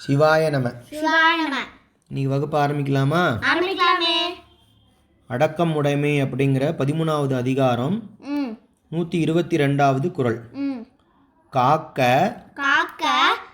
சிவாய நம. சிவாய நம. இன்னைக்கு வகுப்பு ஆரம்பிக்கலாமா? ஆரம்பிக்கலாமே. அடக்கம் உடைமை அப்படிங்கிற பதிமூணாவது அதிகாரம் நூற்றி இருபத்தி ரெண்டாவது ம். காக்க காக்க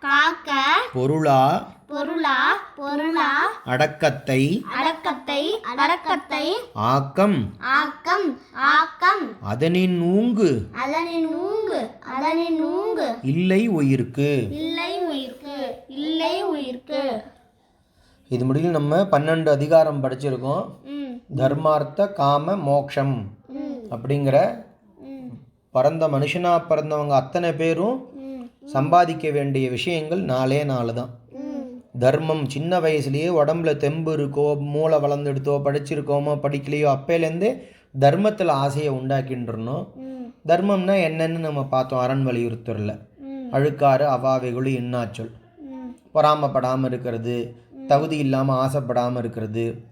காக்க பொருளா பொருளா பொருளா அடக்கத்தை அடக்கத்தை அடக்கத்தை ஆக்கம் ஆக்கம் ஆக்கம் அதனின் ஊங்கு அதனின் ஊங்கு அதனின் ஊங்கு இல்லை உயிருக்கு இல்லை இல்லை உயிர்க்கு. இது முடியல நம்ம பன்னெண்டு அதிகாரம் படிச்சிருக்கோம். தர்மார்த்த காம மோக்ஷம் அப்படிங்கிற பிறந்த மனுஷனாக பிறந்தவங்க அத்தனை பேரும் சம்பாதிக்க வேண்டிய விஷயங்கள் நாலே நாலு தான். தர்மம் சின்ன வயசுலேயே உடம்புல தெம்பு இருக்கோ மூளை வளர்ந்துடுத்தோ படிச்சிருக்கோமோ படிக்கலையோ அப்பையிலேருந்தே தர்மத்தில் ஆசையை உண்டாக்கின்றணும். தர்மம்னா என்னன்னு நம்ம பார்த்தோம் அரண் வலியுறுத்தரில் அழுக்காறு அவாவைகுழி இன்னாச்சொல் பொறாமப்படாமல் இருக்கிறது தகுதி இல்லாமல் ஆசைப்படாமல் இருக்கிறது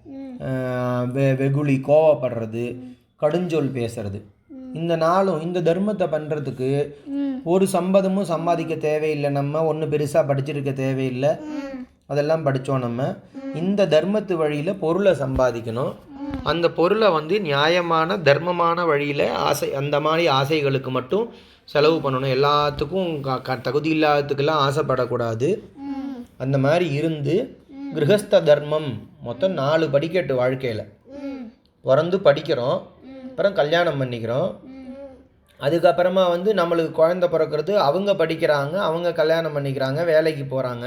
வெ வெகுளி கோவப்படுறது கடுஞ்சொல் பேசுறது. இந்த நாளும் இந்த தர்மத்தை பண்ணுறதுக்கு ஒரு சம்பதமும் சம்பாதிக்க தேவையில்லை. நம்ம ஒன்றும் பெருசாக படிச்சிருக்க தேவையில்லை. அதெல்லாம் படித்தோம் நம்ம. இந்த தர்மத்து வழியில் பொருளை சம்பாதிக்கணும். அந்த பொருளை வந்து நியாயமான தர்மமான வழியில் ஆசை அந்த மாதிரி ஆசைகளுக்கு மட்டும் செலவு பண்ணணும். எல்லாத்துக்கும் க- க- தகுதி இல்லாததுக்கெல்லாம் ஆசைப்படக்கூடாது. அந்த மாதிரி இருந்து கிரகஸ்த தர்மம் மொத்தம் நாலு படிக்கட்டு வாழ்க்கையில். பிறந்து படிக்கிறோம் அப்புறம் கல்யாணம் பண்ணிக்கிறோம். அதுக்கப்புறமா வந்து நம்மளுக்கு குழந்த பிறக்கிறது அவங்க படிக்கிறாங்க அவங்க கல்யாணம் பண்ணிக்கிறாங்க வேலைக்கு போகிறாங்க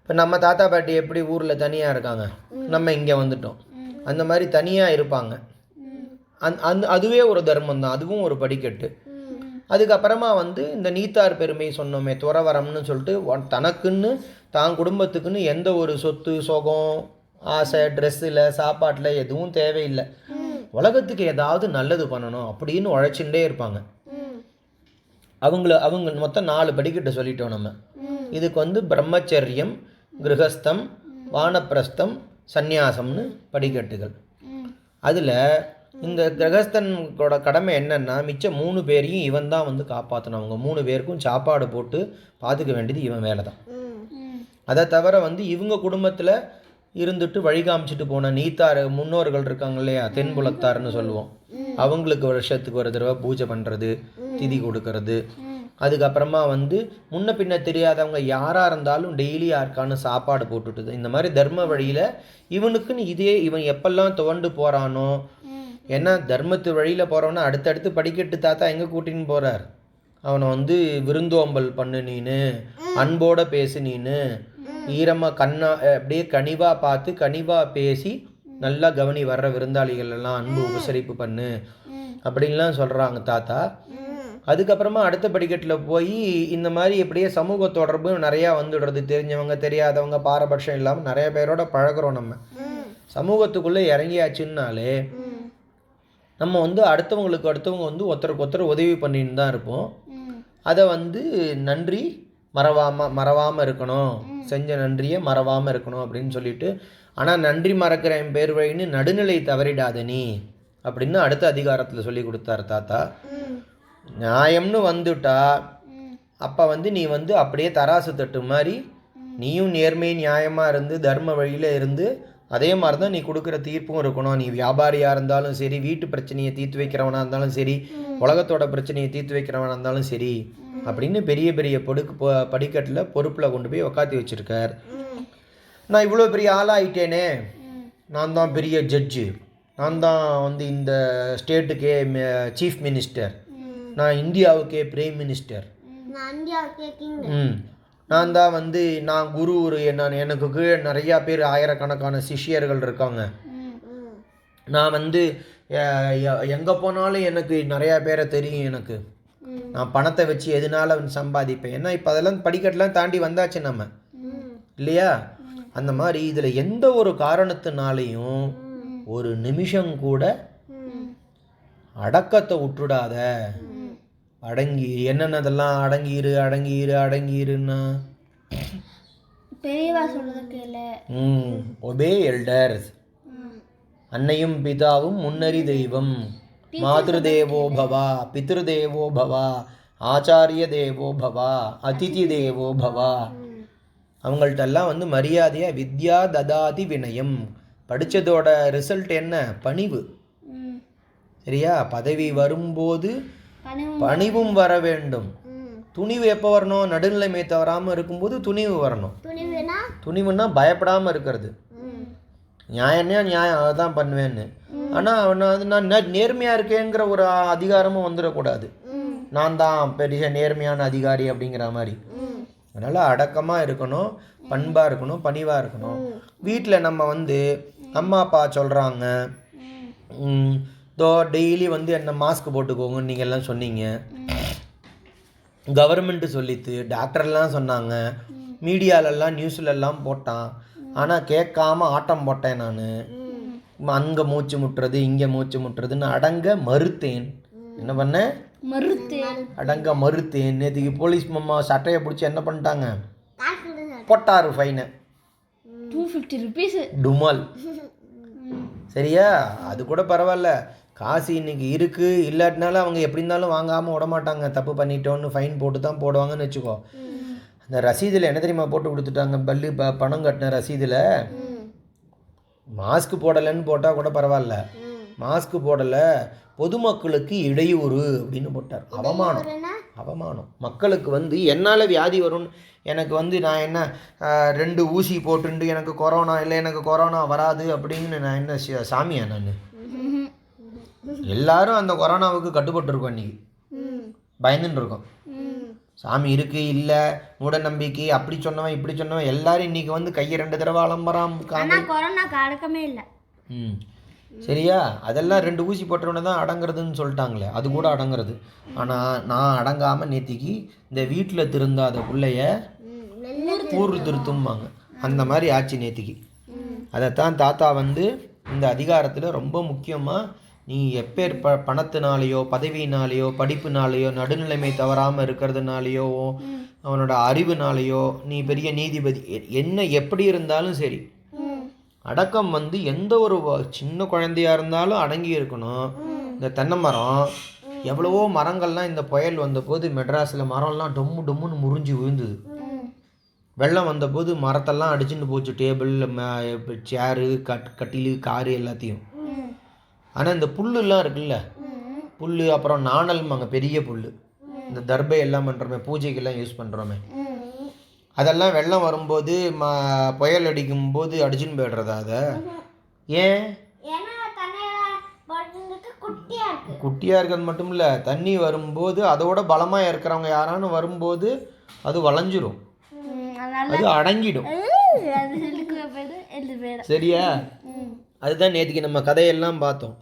இப்போ நம்ம தாத்தா பாட்டி எப்படி ஊரில் தனியாக இருக்காங்க? நம்ம இங்கே வந்துட்டோம். அந்த மாதிரி தனியாக இருப்பாங்க. அந் அந் அதுவே ஒரு தர்மம் தான் அதுவும் ஒரு படிக்கட்டு. அதுக்கப்புறமா வந்து இந்த நீத்தார் பெருமை சொன்னோமே துறவரம்னு சொல்லிட்டு ஒன்- தனக்குன்னு தான் குடும்பத்துக்குன்னு எந்த ஒரு சொத்து சொகம் ஆசை ட்ரெஸ்ஸில் சாப்பாட்டில் எதுவும் தேவையில்லை. உலகத்துக்கு ஏதாவது நல்லது பண்ணணும் அப்படின்னு உழைச்சுட்டே இருப்பாங்க. அவங்கள அவங்க மொத்தம் நாலு படிக்கட்டு சொல்லிட்டோம் நம்ம. இதுக்கு வந்து பிரம்மச்சரியம் கிரகஸ்தம் வானப்பிரஸ்தம் சந்நியாசம்னு படிக்கட்டுகள். அதில் இந்த கிரகஸ்தனோட கடமை என்னன்னா மிச்சம் மூணு பேரையும் இவன் தான் வந்து காப்பாற்றணும் மூணு பேருக்கும் சாப்பாடு போட்டு பார்த்துக்க வேண்டியது இவன் வேலை தான் அதை தவிர வந்து இவங்க குடும்பத்தில் இருந்துட்டு வழி காமிச்சிட்டு போன நீத்தார் முன்னோர்கள் இருக்காங்க இல்லையா? தென்புலத்தார்னு சொல்லுவோம். அவங்களுக்கு வருஷத்துக்கு ஒரு தடவை பூஜை பண்ணுறது திதி கொடுக்கறது. அதுக்கப்புறமா வந்து முன்ன பின்ன தெரியாதவங்க யாராக இருந்தாலும் டெய்லி யாருக்கானு சாப்பாடு போட்டுட்டுது இந்த மாதிரி தர்ம வழியில் இவனுக்குன்னு இதே இவன் எப்பெல்லாம் துவண்டு போகிறானோ ஏன்னா தர்மத்து வழியில் போகிறவனா அடுத்தடுத்து படிக்கட்டு தாத்தா எங்கே கூட்டின்னு போகிறார் அவனை வந்து விருந்தோம்பல் பண்ணு நீனு அன்போட பேசு நீனு. ஈரமாக கண்ணா அப்படியே கனிவாக பார்த்து கனிவாக பேசி நல்லா கவனி வர்ற விருந்தாளிகள் எல்லாம் அன்பு உபசரிப்பு பண்ணு. அப்படின்லாம் சொல்கிறாங்க தாத்தா. அதுக்கப்புறமா அடுத்த படிக்கட்டில் போய் இந்த மாதிரி எப்படியே சமூக தொடர்பு நிறையா வந்துடுறது. தெரிஞ்சவங்க தெரியாதவங்க பாரபட்சம் இல்லாமல் நிறைய பேரோட பழகுறோம் நம்ம. சமூகத்துக்குள்ளே இறங்கியாச்சுன்னாலே நம்ம வந்து அடுத்தவங்களுக்கு அடுத்தவங்க வந்து ஒருத்தருக்கு ஒருத்தர் உதவி பண்ணின்னு தான் இருப்போம். அதை வந்து நன்றி மறவாமல் மறவாமல் இருக்கணும். செஞ்ச நன்றியை மறவாமல் இருக்கணும் அப்படின்னு சொல்லிட்டு ஆனால் நன்றி மறக்கிற என் பேர் வழின்னு நடுநிலை தவறிடாத நீ அப்படின்னு அடுத்த அதிகாரத்தில் சொல்லி கொடுத்தாரு தாத்தா. நியாயம்னு வந்துட்டா அப்போ வந்து நீ வந்து அப்படியே தராசு தட்டு மாதிரி நீயும் நேர்மை நியாயமாக இருந்து தர்ம வழியில் இருந்து அதே மாதிரி தான் நீ கொடுக்குற தீர்ப்பும் இருக்கணும். நீ வியாபாரியாக இருந்தாலும் சரி வீட்டு பிரச்சனையை தீர்த்து வைக்கிறவனாக இருந்தாலும் சரி உலகத்தோட பிரச்சனையை தீர்த்து வைக்கிறவனாக இருந்தாலும் சரி அப்படின்னு பெரிய பெரிய பொடுக்கு படிக்கட்டில் பொறுப்பில் கொண்டு போய் உக்காத்தி வச்சிருக்கார். நான் இவ்வளோ பெரிய ஆளாயிட்டேனே. நான் தான் பெரிய ஜட்ஜு நான் தான் வந்து இந்த ஸ்டேட்டுக்கே சீஃப் மினிஸ்டர் நான் இந்தியாவுக்கே பிரைம் மினிஸ்டர் ம். நான் தான் வந்து நான் குரு ஒரு நான் எனக்கு கீழே நிறையா பேர் ஆயிரக்கணக்கான சிஷ்யர்கள் இருக்காங்க. நான் வந்து எங்கே போனாலும் எனக்கு நிறையா பேரை தெரியும் எனக்கு. நான் பணத்தை வச்சு எதனால சம்பாதிப்பேன்? ஏன்னா இப்போ அதெல்லாம் படிக்கட்டெலாம் தாண்டி வந்தாச்சு நம்ம. இல்லையா? அந்த மாதிரி இதில் எந்த ஒரு காரணத்தினாலையும் ஒரு நிமிஷம் கூட அடக்கத்தை விட்டுடாத அடங்கி என்னென்னதெல்லாம் அடங்கியிரு அடங்கியிரு அடங்கியிருன்னா? பெரியவா சொல்றது கேளு. ம் ஒபே எல்டர்ஸ் அன்னையும் பிதாவும் முன்னறி தெய்வம். மாதృదేவோ பவா பித்ருதேவோ பவா ஆச்சாரிய தேவோ பவா அதிதி தேவோ பவா. அவங்கள்ட்ட எல்லாம் வந்து மரியாதையாக வித்யா ததாதி வினயம். படித்ததோட ரிசல்ட் என்ன? பணிவு. சரியா? பதவி வரும்போது பணிவும் வர வேண்டும். துணிவு எப்போ வரணும்? நடுநிலைமை தவறாமல் இருக்கும்போது துணிவு வரணும். துணிவுனா? துணிவுன்னா பயப்படாமல் இருக்கிறது. நியாயம்னா நியாயம் அதை தான் பண்ணுவேன்னு ஆனால் அவனை வந்து நான் நே- நேர்மையா இருக்கேங்கிற ஒரு அதிகாரமும் வந்துடக்கூடாது. நான் தான் பெரிய நேர்மையான அதிகாரி அப்படிங்கிற மாதிரி. அதனால் அடக்கமாக இருக்கணும் பண்பாக இருக்கணும் பணிவாக இருக்கணும். வீட்டில் நம்ம வந்து அம்மா அப்பா சொல்கிறாங்க இதோ டெய்லி வந்து என்ன மாஸ்க் போட்டுக்கோங்கன்னு நீங்கள் எல்லாம் சொன்னீங்க. கவர்மெண்ட்டு சொல்லித்து டாக்டர்லாம் சொன்னாங்க. மீடியாலெல்லாம் நியூஸ்லெல்லாம் போட்டான். ஆனால் கேட்காம ஆட்டம் போட்டேன் நான். அங்கே மூச்சு முட்டுறது இங்கே மூச்சு முட்டுறதுன்னு அடங்க மறுத்தேன். என்ன பண்ணேன் மறுத்து அடங்க மறுத்தேன். நேற்றுக்கு போலீஸ் மாமா சட்டையை பிடிச்சி என்ன பண்ணிட்டாங்க? போட்டாரு ஃபைனை டூ ஃபிஃப்டி ருபீஸு டுமால். சரியா? அது கூட பரவாயில்ல. காசு இன்னைக்கு இருக்குது இல்லாட்டினாலும் அவங்க எப்படி இருந்தாலும் வாங்காமல் விட மாட்டாங்க தப்பு பண்ணிட்டோன்னு ஃபைன் போட்டு தான் போடுவாங்கன்னு வச்சுக்கோ. அந்த ரசீதில் என்ன தெரியுமா போட்டு கொடுத்துட்டாங்க? பல்லு ப பணம் கட்டின ரசீதில். மாஸ்க் போடலைன்னு போட்டால் கூட பரவாயில்ல. மாஸ்க் போடலை. பொதுமக்களுக்கு இடையூறு அப்படின்னு போட்டார். அவமானம். அவமானம். மக்களுக்கு வந்து என்னால் வியாதி வரும்னு எனக்கு வந்து நான் என்ன ரெண்டு ஊசி போட்டுண்டு எனக்கு கொரோனா இல்லை எனக்கு கொரோனா வராது அப்படின்னு நான் என்ன சாமியா நான்? எல்லாரும் அந்த கொரோனாவுக்கு கட்டுப்பட்டுருக்கோம் இன்னைக்கு. பயந்துன்னு இருக்கோம் சாமி இருக்கு இல்லை மூட நம்பிக்கை அப்படி சொன்னவன் இப்படி சொன்னவன் எல்லாரும் இன்னைக்கு வந்து கையை ரெண்டு தடவை அலம்பராம் கொரோனாக்கு அடக்கமே இல்லை. ம். சரியா? அதெல்லாம் ரெண்டு ஊசி போட்டவொடனே தான் அடங்குறதுன்னு சொல்லிட்டாங்களே. அது கூட அடங்குறது. ஆனால் நான் அடங்காமல் நேத்திக்கு இந்த வீட்டில் திருந்தாத பிள்ளைய ஊர் திருத்தும்பாங்க. அந்த மாதிரி ஆச்சு நேத்திக்கு. அதைத்தான் தாத்தா வந்து இந்த அதிகாரத்தில் ரொம்ப முக்கியமாக நீ எப்பேர் ப பணத்தினாலேயோ பதவியினாலேயோ படிப்புனாலேயோ நடுநிலைமை தவறாமல் இருக்கிறதுனாலையோ அவனோட அறிவுனாலேயோ நீ பெரிய நீதிபதி. எ- என்ன எப்படி இருந்தாலும் சரி. அடக்கம் வந்து எந்த ஒரு சின்ன குழந்தையா இருந்தாலும் அடங்கி இருக்கணும். இந்த தென்னை மரம் எவ்வளவோ மரங்கள்லாம் இந்த புயல் வந்தபோது மெட்ராஸில் மரம்லாம் டொம்மு டொம்முன்னு முறிஞ்சு விழுந்தது. வெள்ளம் வந்தபோது மரத்தெல்லாம் அடிச்சுட்டு போச்சு. டேபிள் சேரு கட் கட்டிலு காரு எல்லாத்தையும். ஆனால் இந்த புல்லுலாம் இருக்குல்ல? புல் அப்புறம் நாணல்மாங்க பெரிய புல் இந்த தர்பை எல்லாம் பண்ணுறோமே பூஜைக்கெல்லாம் யூஸ் பண்ணுறோமே அதெல்லாம் வெள்ளம் வரும்போது ம புயல் அடிக்கும்போது அடிச்சுன்னு போய்டுறதா அதை? ஏன்? குட்டியாக இருக்கு குட்டியாக இருக்கிறது மட்டும் இல்லை தண்ணி வரும்போது அதோட பலமாக இருக்கிறவங்க யாரானு வரும்போது அது வளைஞ்சிரும். அது அடங்கிடும். சரியா? அதுதான் நேற்றுக்கு நம்ம கதையெல்லாம் பார்த்தோம்.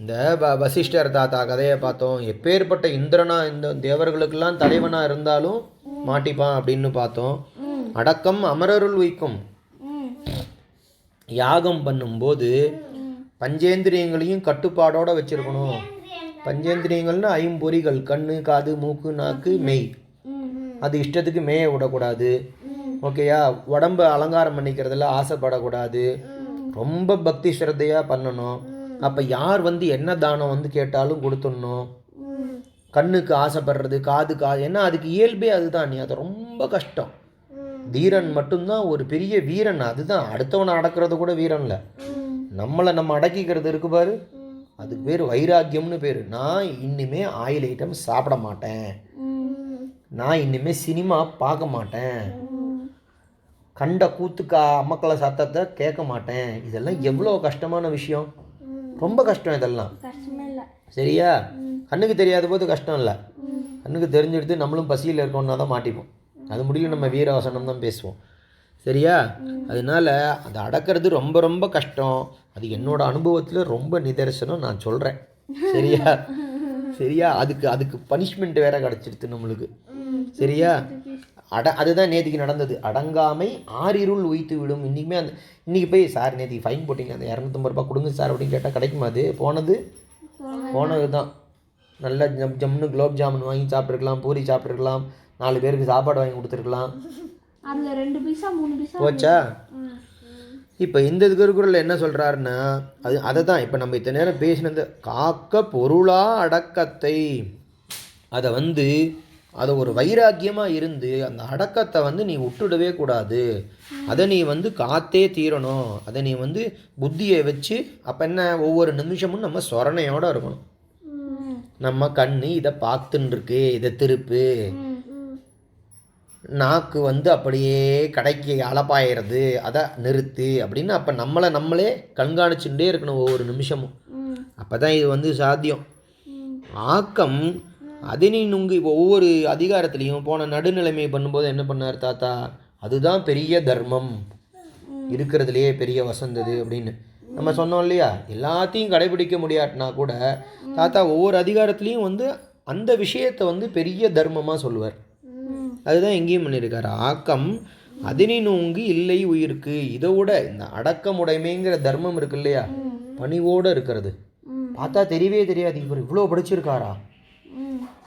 இந்த வ வசிஷ்டர் தாத்தா கதையை பார்த்தோம். எப்பேற்பட்ட இந்திரனா இந்த தேவர்களுக்கெல்லாம் தலைவனாக இருந்தாலும் மாட்டிப்பான் அப்படின்னு பார்த்தோம். அடக்கம் அமரருள் வைக்கும். யாகம் பண்ணும்போது பஞ்சேந்திரியங்களையும் கட்டுப்பாடோட வச்சிருக்கணும். பஞ்சேந்திரியங்கள்னு ஐம்பொறிகள் கண்ணு காது மூக்கு நாக்கு மெய். அது இஷ்டத்துக்கு மேய விடக்கூடாது. ஓகேயா? உடம்ப அலங்காரம் பண்ணிக்கிறதுல ஆசைப்படக்கூடாது. ரொம்ப பக்தி ஸ்ரத்தையாக பண்ணணும். அப்போ யார் வந்து என்ன தானம் வந்து கேட்டாலும் கொடுத்துடணும். கண்ணுக்கு ஆசைப்படுறது காது காது ஏன்னா அதுக்கு இயல்பே அதுதான் நீ அது ரொம்ப கஷ்டம். தீரன் மட்டும்தான் ஒரு பெரிய வீரன் அதுதான். அடுத்தவனை அடக்கிறது கூட வீரன்ல. நம்மளை நம்ம அடக்கிக்கிறது இருக்கு பாரு. அதுக்கு பேர் வைராக்கியம்னு பேர். நான் இனிமே ஆயில் ஐட்டம் சாப்பிட மாட்டேன். நான் இனிமே சினிமா பார்க்க மாட்டேன். கண்ட கூத்துக்கா அம்மக்கள சத்தத்தை கேட்க மாட்டேன். இதெல்லாம் எவ்வளோ கஷ்டமான விஷயம். ரொம்ப கஷ்டம் இதெல்லாம். சரியா? கண்ணுக்கு தெரியாத போது கஷ்டம் இல்லை. கண்ணுக்கு தெரிஞ்செடுத்து நம்மளும் பசியில் இருக்கோம்னா தான் மாட்டிப்போம். அது முடியும் நம்ம வீரவசனம் தான் பேசுவோம். சரியா? அதனால அதை அடக்கிறது ரொம்ப ரொம்ப கஷ்டம். அது என்னோட அனுபவத்தில் ரொம்ப நிதர்சனம் நான் சொல்கிறேன் சரியா? சரியா? அதுக்கு அதுக்கு பனிஷ்மெண்ட் வேற கிடச்சிடுது நம்மளுக்கு. சரியா? அட அதுதான் நேத்திக்கு நடந்தது. அடங்காமை ஆறிருள் உய்த்து விடும். இன்றைக்குமே அந்த இன்றைக்கி போய் சார் நேத்திக்கு ஃபைன் போட்டிங்க அந்த இரநூத்தம்பது ரூபாய் கொடுங்க சார் அப்படின்னு கேட்டால் கிடைக்குமா அது? போனது? போனது தான் நல்ல ஜம் ஜம்னு குலோப் ஜாமுன் வாங்கி சாப்பிட்ருக்கலாம் பூரி சாப்பிட்ருக்கலாம் நாலு பேருக்கு சாப்பாடு வாங்கி கொடுத்துருக்கலாம். அதில் ரெண்டு பைசா மூணு பைசா போச்சா? இப்போ இந்த திருக்குறளில் என்ன சொல்கிறாருன்னா அது அதை தான் இப்போ நம்ம இத்தனை நேரம் பேசினது காக்க பொருளா அடக்கத்தை. அதை வந்து அது ஒரு வைராக்கியமாக இருந்து அந்த அடக்கத்தை வந்து நீ விட்டுடவே கூடாது. அதை நீ வந்து காத்தே தீரணும். அதை நீ வந்து புத்தியை வச்சு அப்போ என்ன? ஒவ்வொரு நிமிஷமும் நம்ம சொரணையோட இருக்கணும். நம்ம கண் இதை பார்த்துன்ருக்கு இதை திருப்பு. நாக்கு வந்து அப்படியே கடைக்கு அலப்பாயிறது. அதை நிறுத்து அப்படின்னு அப்போ நம்மளை நம்மளே கண்காணிச்சுட்டே இருக்கணும் ஒவ்வொரு நிமிஷமும். அப்போ தான் இது வந்து சாத்தியம். ஆக்கம் அதனை நுங்கு இப்போ ஒவ்வொரு அதிகாரத்துலேயும் போன நடுநிலைமை பண்ணும்போது என்ன பண்ணார் தாத்தா? அதுதான் பெரிய தர்மம். இருக்கிறதுலையே பெரிய வசந்தது அப்படின்னு. நம்ம சொன்னோம் இல்லையா? எல்லாத்தையும் கடைபிடிக்க முடியாட்டினா கூட தாத்தா ஒவ்வொரு அதிகாரத்துலேயும் வந்து அந்த விஷயத்தை வந்து பெரிய தர்மமாக சொல்லுவார். அதுதான் எங்கேயும் பண்ணியிருக்காரு. ஆக்கம் அதனை நோங்கி இல்லை உயிருக்கு. இதை விட இந்த அடக்கமுடைமைங்கிற தர்மம் இருக்கு இல்லையா? பணிவோடு இருக்கிறது. பார்த்தா தெரியவே தெரியாது. இவர் இவ்வளோ படிச்சிருக்காரா?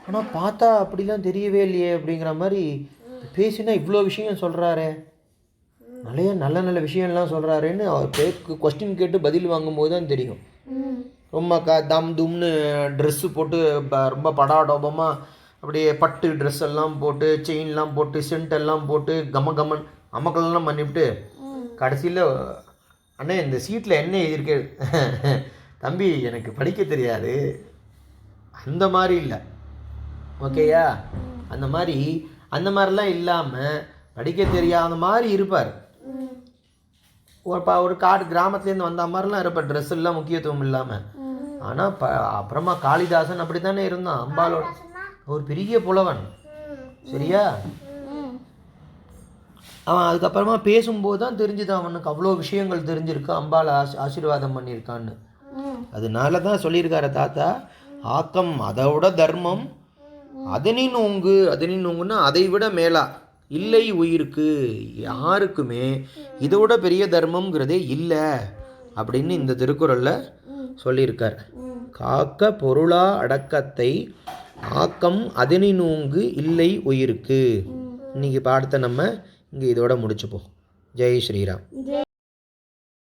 ஆனால் பார்த்தா அப்படிலாம் தெரியவே இல்லையே அப்படிங்கிற மாதிரி பேசினா இவ்வளோ விஷயம் சொல்கிறாரே நிறைய நல்ல நல்ல விஷயம்லாம் சொல்கிறாருன்னு அவர் பே கொஸ்டின் கேட்டு பதில் வாங்கும்போது தான் தெரியும். ரொம்ப க தம் தும்னு ட்ரெஸ்ஸு போட்டு ப- ரொம்ப படாடோபமாக அப்படியே பட்டு ட்ரெஸ் எல்லாம் போட்டு செயின்லாம் போட்டு சென்ட் எல்லாம் போட்டு கம கமன் அமக்கல்லாம் பண்ணிவிட்டு கடைசியில் அண்ணே இந்த சீட்டில் என்ன எழுதியிருக்கு தம்பி எனக்கு படிக்க தெரியாது. அந்த மாதிரி இல்லை. ஓகேயா? அந்த மாதிரி அந்த மாதிரிலாம் இல்லாமல் படிக்க தெரியாத மாதிரி இருப்பார். ஒரு ப ஒரு காடு கிராமத்துலேருந்து வந்த மாதிரிலாம் இருப்பார் ட்ரெஸ் எல்லாம் முக்கியத்துவம் இல்லாமல் ஆனால் ப அப்புறமா காளிதாசன் அப்படி தானே இருந்தான் அம்பாலோட ஒரு பெரிய புலவன். சரியா? அவன் அதுக்கப்புறமா பேசும்போது தான் தெரிஞ்சுது அவனுக்கு அவ்வளோ விஷயங்கள் தெரிஞ்சிருக்கு. அம்பாள் ஆசி ஆசீர்வாதம் பண்ணியிருக்கான்னு. அதனால தான் சொல்லியிருக்காரு தாத்தா ஆக்கம் அதோட தர்மம். அதனி நோங்கு அதனி நோங்குன்னா அதை விட மேலா. இல்லை உயிருக்கு யாருக்குமே இதோட பெரிய தர்மம்ங்கிறதே இல்லை அப்படின்னு இந்த திருக்குறளில் சொல்லியிருக்கார். காக்க பொருளா அடக்கத்தை ஆக்கம் அதனி நோங்கு இல்லை உயிருக்கு. இன்னைக்கு பாடத்தை நம்ம இங்கே இதோட முடிச்சுப்போம். ஜெய் ஸ்ரீராம். ஜெய்